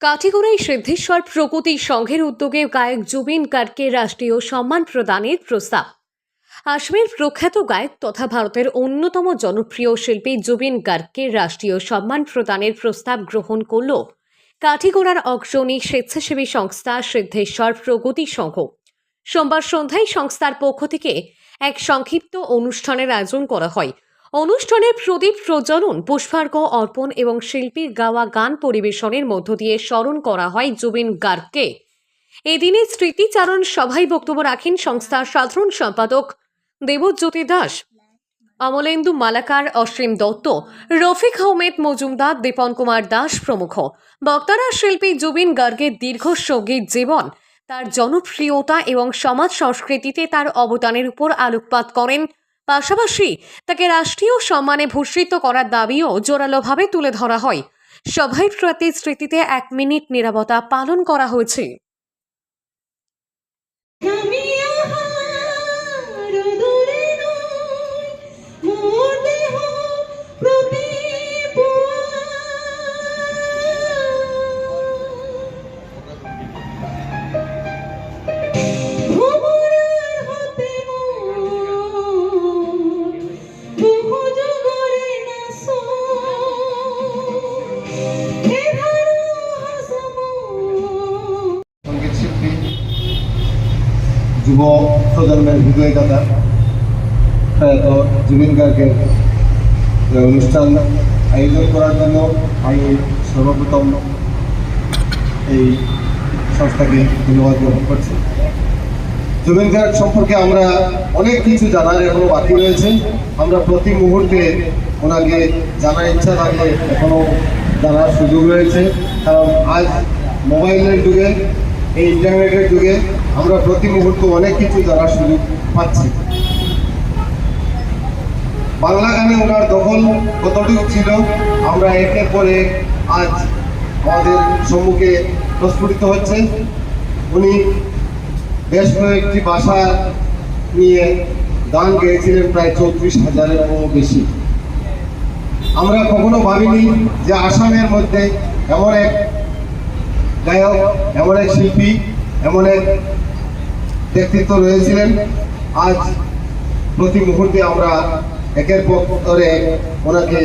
কাঠিগড়াই সিদ্ধেশ্বর প্রগতি সংঘের উদ্যোগে গায়ক জুবিন গার্গকে রাষ্ট্রীয় সম্মান প্রদানের প্রস্তাব। আসামের প্রখ্যাত গায়ক তথা ভারতের অন্যতম জনপ্রিয় শিল্পী জুবিন গার্গকে রাষ্ট্রীয় সম্মান প্রদানের প্রস্তাব গ্রহণ করল কাঠিগোড়ার অগ্রণী স্বেচ্ছাসেবী সংস্থা সিদ্ধেশ্বর প্রগতি সংঘ। সোমবার সন্ধ্যায় সংস্থার পক্ষ থেকে এক সংক্ষিপ্ত অনুষ্ঠানের আয়োজন করা হয়। অনুষ্ঠানে প্রদীপ প্রজ্বলন পুষ্পার্ঘ অর্পণ এবং শিল্পীর গাওয়া গান পরিবেশনের মধ্য দিয়ে স্মরণ করা হয় জুবিন গার্গকে। এদিনে স্মৃতিচারণ সভায় বক্তব্য রাখেন সংস্থার সাধারণ সম্পাদক দেবজ্যোতি দাস। অমলেন্দু মালাকার, অসীম দত্ত, রফিক আহমেদ মজুমদার, দীপন কুমার দাস প্রমুখ। বক্তারা শিল্পী জুবিন গার্গের দীর্ঘ সংগীত জীবন, তার জনপ্রিয়তা এবং সমাজ সংস্কৃতিতে তার অবদানের উপর আলোকপাত করেন পাশাপাশি তাকে রাষ্ট্রীয় সম্মানে ভূষিত করার দাবিও জোরালোভাবে তুলে ধরা হয়। সভায় প্রতি স্মৃতিতে এক মিনিট নিরাপত্তা পালন করা হয়েছে। আমি আহার যুব প্রজন্মের হৃদয়দাতা প্রয়াত জুবিন গার্গের অনুষ্ঠান আয়োজন করার জন্য আমি সর্বপ্রথম এই সংস্থাকে ধন্যবাদ গ্রহণ করছি। জুবিন গার্গ সম্পর্কে আমরা অনেক কিছু জানার এখনও বাকি রয়েছে। আমরা প্রতি মুহূর্তে ওনাকে জানার ইচ্ছা থাকলে এখনও জানার সুযোগ রয়েছে। কারণ আজ মোবাইলের যুগে এই ইন্টারনেটের যুগে আমরা প্রতি মুহূর্তে অনেক কিছু জানার সুযোগ পাচ্ছি। বাংলা গানে ওনার দখল কতটুকু ছিল, আমরা একের পর আজ আমাদের সম্মুখে প্রস্ফুটিত হচ্ছে উনি বেশ কয়েকটি ভাষা নিয়ে গান গেয়েছিলেন প্রায় চৌত্রিশ হাজারেরও বেশি। আমরা কখনো ভাবিনি যে আসামের মধ্যে এমন এক গায়ক এমন এক শিল্পী, এমন এক ব্যক্তিত্ব রয়েছিলেন। আজ প্রতি মুহূর্তে আমরা একের পর ওনাকে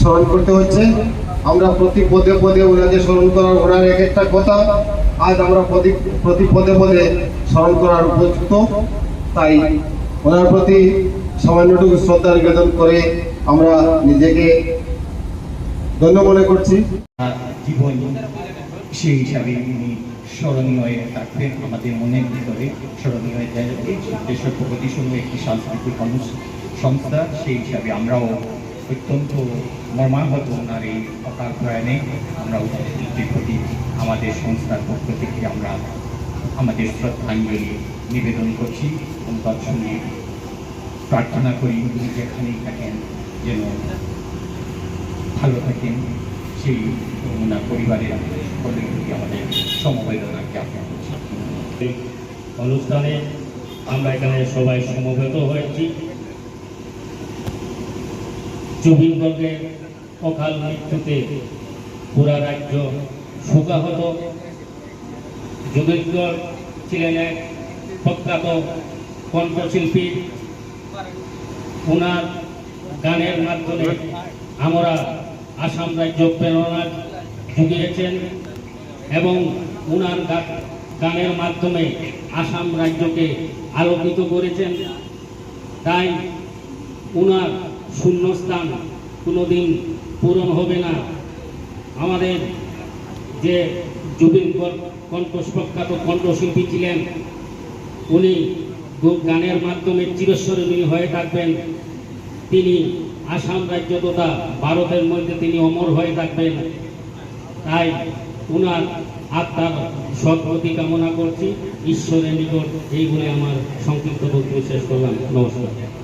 স্মরণ করতে হচ্ছে। আমরা প্রতি পদে পদে ওনাকে স্মরণ করার, ওনার এক একটা কথা আজ আমরা প্রতি প্রতি পদে পদে স্মরণ করার উপযুক্ত। তাই ওনার প্রতি সামান্যটুকু শ্রদ্ধা নিবেদন করে আমরা নিজেকে ধন্য মনে করছি। জীবন সেই হিসাবে উনি স্মরণীয় হয়ে থাকবেন আমাদের মনের ভিতরে। স্মরণীয় হয়ে থাকবে দেশের প্রগতি সংঘ একটি সাংস্কৃতিক সংস্থা। সেই হিসাবে আমরাও অত্যন্ত মর্মাহত ওনার এই অকাল প্রয়াণে আমরা উপস্থিতির প্রতি, আমাদের সংস্থার পক্ষ থেকে আমরা আমাদের শ্রদ্ধাঞ্জলি নিবেদন করছি। এবং তৎসঙ্গে প্রার্থনা করি যেখানেই থাকেন যেন ভালো থাকেন। সেই ওনার পরিবারের সকলের প্রতি আমাদের সমবেদনা জ্ঞাপন করছি অনুষ্ঠানে আমরা এখানে সবাই সমবেত হয়েছি। জুবিনগঞ্জের অকাল মৃত্যুতে পুরা রাজ্য শোকাহত। যোগেশ্বর ছিলেন এক প্রখ্যাত কণ্ঠশিল্পী। ওনার গানের মাধ্যমে আমরা আসাম রাজ্য প্রেরণা জুগিয়েছেন এবং ওনার গানের মাধ্যমে আসাম রাজ্যকে আলোকিত করেছেন। তাই ওনার শূন্যস্থান কোনোদিন পূরণ হবে না। আমাদের যে জুবিন কণ্ঠ প্রখ্যাত কণ্ঠশিল্পী ছিলেন, উনি গানের মাধ্যমে চিরস্মরণীয় হয়ে থাকবেন। তিনি আসাম রাজ্য তথা ভারতের মধ্যে তিনি অমর হয়ে থাকবেন। তাই ওনার আত্মার সদ্গতি কামনা করছি। ঈশ্বরের নিকট এইগুলি আমার সংক্ষিপ্ত বক্তব্য শেষ করলাম। নমস্কার।